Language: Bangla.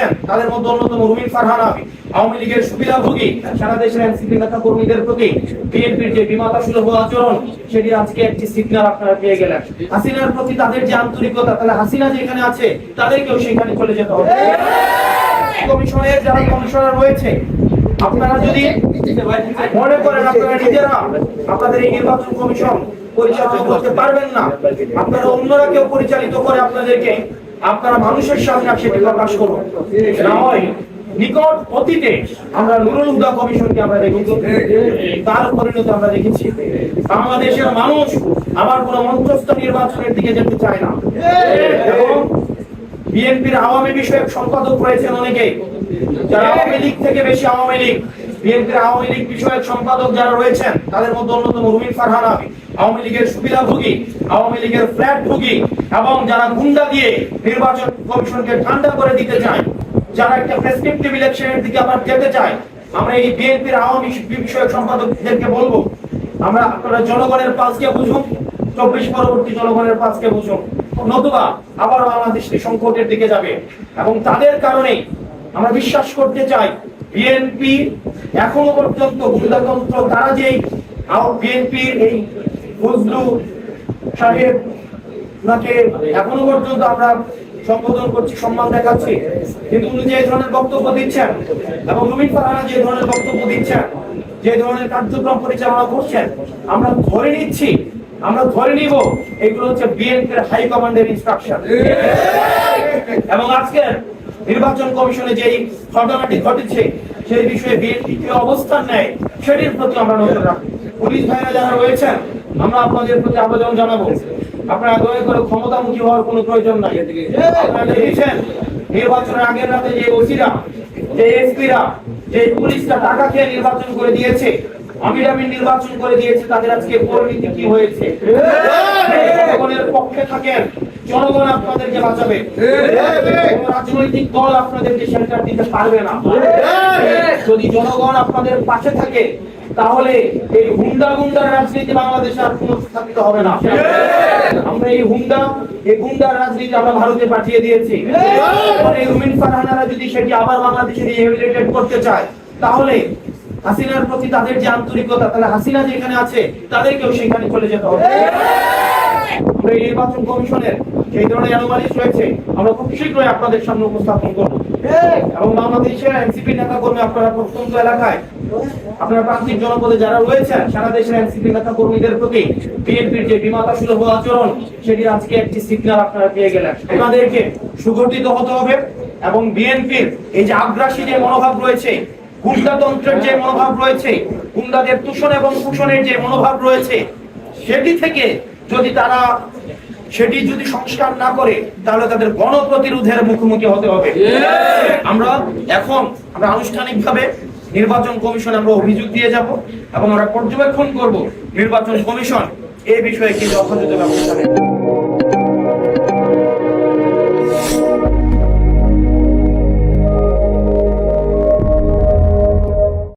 রয়েছেন তাদের মধ্যে অন্যতম রুমিন ফারহান আবি আওয়ামী লীগের সুবিধাভোগী, সারা দেশের এনসিপি নেতা কর্মীদের প্রতি বিএনপির যে বিমাতা সুলভ আচরণ, সেটি আজকে একটি সিগন্যাল আপনারা পেয়ে গেলেন। হাসিনার প্রতি তাদের যে আন্তরিকতা, তাহলে হাসিনা যেখানে আছে, তাদেরকেও সেখানে চলে যেতে হবে। কমিশনের যারা কমিশনার রয়েছে, আপনারা যদি মনে করেন, আপনারা নিজেরা আপনাদের এই নির্বাচন কমিশন পরিচালনা করতে পারবেন না, আপনারা অন্যরা কেউ পরিচালিত করে আপনাদেরকে আপনারা মানুষের সামনে সেটি প্রকাশ করুন না হয় নিকট অতীতে আমরা নুরুল হুদা কমিশনকে আমরা দেখেছি, তার পরিণত আমরা দেখেছি। বাংলাদেশের মানুষ আবার কোন মন্ত্রস্থ নির্বাচনের দিকে যেতে চায় না। এবং বিএনপির আওয়ামী বিষয়ক সম্পাদক রয়েছেন অনেকে, যারা আওয়ামী লীগ থেকে বেশি আওয়ামী লীগ। বিএনপির আওয়ামী লীগ বিষয়ক সম্পাদক যারা রয়েছেন, তাদের মধ্যে অন্যতম রুমিন ফারহান আবি আওয়ামী লীগের সুবিধাভোগী, আওয়ামী লীগের ফ্ল্যাট ভোগী এবং যারা গুন্ডা দিয়ে নির্বাচন কমিশনকে ঠান্ডা করে দিতে চায়, যারা একটা প্রেসক্রিপটিভ ইলেকশনের দিকে আবার যেতে চায়, আমরা এই বিএনপির আওয়ামী বিষয়ক সম্পাদকদেরকে বলব, আমরা আপনারা জনগণের পাঁচকে বুঝুন, চব্বিশ পরবর্তী জনগণের পাঁচকে বুঝুন। নতুবা আবার বাংলাদেশ সংকটের দিকে যাবে এবং তাদের কারণে আমরা বিশ্বাস করতে চাই বিএনপি এখনও পর্যন্ত গুন্ডাতন্ত্র তারা যেই বিএনপির এই ফজলু সাহেব ওনাকে এখনও পর্যন্ত আমরা সম্বোধন করছি সম্মান দেখাচ্ছি। কিন্তু উনি যে ধরনের বক্তব্য দিচ্ছেন এবং রুমিন ফারহানা যে ধরনের বক্তব্য দিচ্ছেন যে ধরনের কার্যক্রম পরিচালনা করছেন আমরা ধরে নিচ্ছি আমরা ধরে নিব এগুলো হচ্ছে বিএনপির হাই কমান্ডের ইনস্ট্রাকশন এবং আজকে নির্বাচন কমিশনে যেই ঘটনাটি ঘটেছে, সেই বিষয়ে বিএনপি কি অবস্থান নেয়, সেটির প্রতি আমরা নজর রাখব। পুলিশ ভাইরা যারা রয়েছেন, আমরা আপনাদের প্রতি আবেদন জানাব। আপনারা দয়া করে ক্ষমতামুখী হওয়ার কোনো প্রয়োজন নাই। নির্বাচনের আগের রাতে যে ওসিরা, যে এসপিরা, যে পুলিশরা টাকা খেয়ে নির্বাচন করে দিয়েছে আমির আমির নির্বাচন করে তাদের আজকে পরিণতি কি হয়েছে? জনগণের পক্ষে থাকেন, জনগণ আপনাদেরকে বাঁচাবে। রাজনৈতিক দল আপনাদেরকে দিতে পারবে না। যদি জনগণ আপনাদের পাশে থাকে, তাহলে এই হুন্ডা গুন্ডার রাজনীতি বাংলাদেশে আর কোনো স্থাপিত হবে না। আমরা এই হুন্ডা, এই গুন্ডার রাজনীতি আমরা ভারতে পাঠিয়ে দিয়েছি। এই রুমিন ফারহানারা যদি সেটি আবার বাংলাদেশে রিহেবিলিটেট করতে চায়, তাহলে হাসিনার প্রতি তাদের যে আন্তরিকতা তাহলে হাসিনা যেখানে আছে, তাদেরকেও সেখানে চলে যেতে হবে। আমরা এই নির্বাচন কমিশনের এই ধরনের রয়েছে, আমরা খুব শীঘ্রই আপনাদের সামনে উপস্থাপন এবং বাংলাদেশের এনসিপি নেতা কর্মী আপনারা প্রত্যন্ত এলাকায়, আপনার প্রান্তিক জনপদে যারা রয়েছেন, সারা দেশের এনসিপি নেতা কর্মীদের প্রতি বিএনপির যে বিমাতা সুলভ আচরণ সেটি আজকে একটি সিগন্যাল আপনারা পেয়ে গেলেন। আপনাদেরকে সুগঠিত হতে হবে এবং বিএনপির এই যে আগ্রাসী যে মনোভাব রয়েছে গুন্ডাতন্ত্রের যে মনোভাব রয়েছে গুন্ডাদের তুষণ এবং কুষণের যে মনোভাব রয়েছে, সেটি থেকে যদি তারা, সেটি যদি সংস্কার না করে, তাহলে তাদের গণপ্রতিরোধের মুখোমুখি হতে হবে। আমরা এখন, আমরা আনুষ্ঠানিকভাবে নির্বাচন কমিশন আমরা অভিযোগ দিয়ে যাব এবং আমরা পর্যবেক্ষণ করব নির্বাচন কমিশন এই বিষয়ে কি যথাযথ ব্যবস্থা নেবে।